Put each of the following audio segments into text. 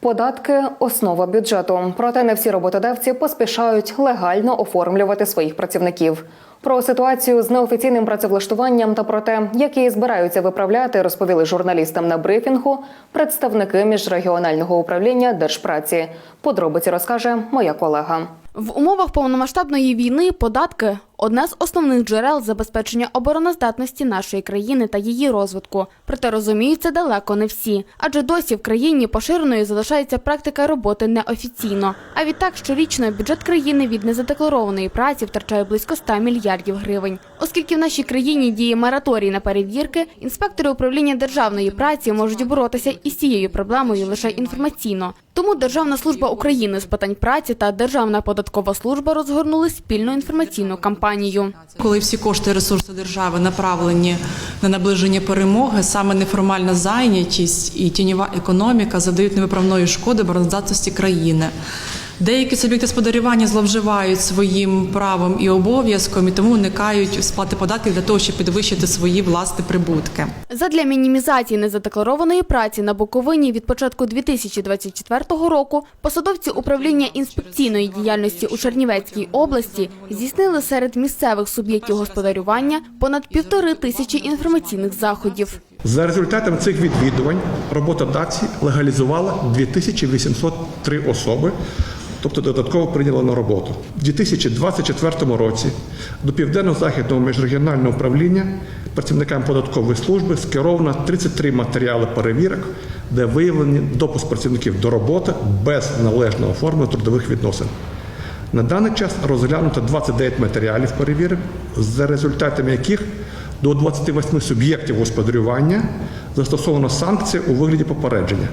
Податки основа бюджету. Проте не всі роботодавці поспішають легально оформлювати своїх працівників. Про ситуацію з неофіційним працевлаштуванням та про те, як її збираються виправляти, розповіли журналістам на брифінгу представники міжрегіонального управління держпраці. Подробиці розкаже моя колега. В умовах повномасштабної війни податки одне з основних джерел забезпечення обороноздатності нашої країни та її розвитку. Проте розуміють це далеко не всі, адже досі в країні поширеною залишається практика роботи неофіційно. А відтак щорічно бюджет країни від незадекларованої праці втрачає близько 100 мільярдів гривень. Оскільки в нашій країні діє мораторій на перевірки, інспектори управління державної праці можуть боротися із цією проблемою лише інформаційно. Тому Державна служба України з питань праці та Державна податкова служба розгорнули спільну інформаційну кампанію. Коли всі кошти ресурси держави направлені на наближення перемоги, саме неформальна зайнятість і тіньова економіка завдають невиправної шкоди обороноздатності країни. Деякі суб'єкти господарювання зловживають своїм правом і обов'язком, і тому уникають сплати податків для того, щоб підвищити свої власні прибутки. Задля мінімізації незадекларованої праці на Буковині від початку 2024 року посадовці управління інспекційної діяльності у Чернівецькій області здійснили серед місцевих суб'єктів господарювання понад півтори тисячі інформаційних заходів. За результатами цих відвідувань роботодавці легалізували 2803 особи, тобто додатково прийняли на роботу. У 2024 році до Південно-Західного міжрегіонального управління працівникам податкової служби скеровано 33 матеріали перевірок, де виявлені допуск працівників до роботи без належного оформлення трудових відносин. На даний час розглянуто 29 матеріалів перевірок, за результатами яких до 28 суб'єктів господарювання застосовано санкції у вигляді попередження,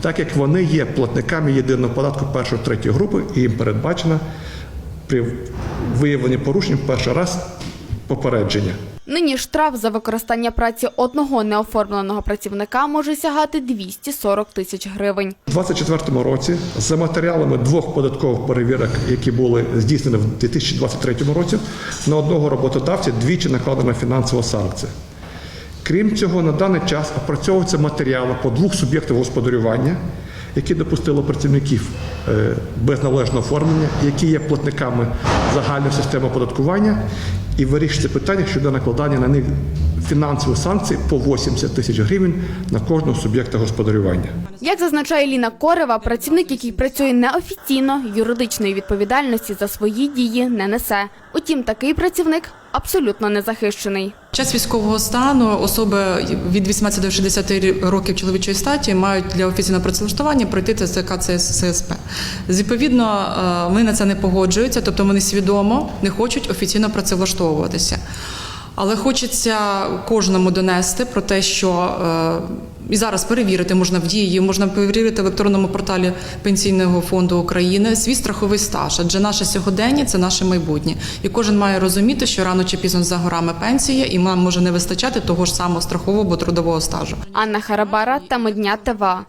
так як вони є платниками єдиного податку першої третьої групи і їм передбачено при виявленні порушень перший раз попередження. Нині штраф за використання праці одного неоформленого працівника може сягати 240 тисяч гривень. У 2024 році за матеріалами двох податкових перевірок, які були здійснені в 2023 році, на одного роботодавця двічі накладена фінансова санкція. Крім цього, на даний час опрацьовуються матеріали по двох суб'єктах господарювання, які допустили працівників е, без належного оформлення, які є платниками загальної системи оподаткування, і вирішується питання щодо накладання на них фінансових санкцій по 80 тисяч гривень на кожного суб'єкта господарювання. Як зазначає Ліна Корева, працівник, який працює неофіційно, юридичної відповідальності за свої дії не несе. Утім, такий працівник абсолютно не захищений. Час військового стану особи від 18 до 60 років чоловічої статі мають для офіційного працевлаштування пройти ТЦК ЦСП. Відповідно, е, вони на це не погоджуються, тобто вони свідомо не хочуть офіційно працевлаштовуватися. Але хочеться кожному донести про те, що е, і зараз перевірити можна в дії, можна перевірити в електронному порталі Пенсійного фонду України свій страховий стаж. Адже наше сьогодення це наше майбутнє. І кожен має розуміти, що рано чи пізно за горами пенсія, і нам може не вистачати того ж самого страхового або трудового стажу. Анна Харабара та Медня ТВА.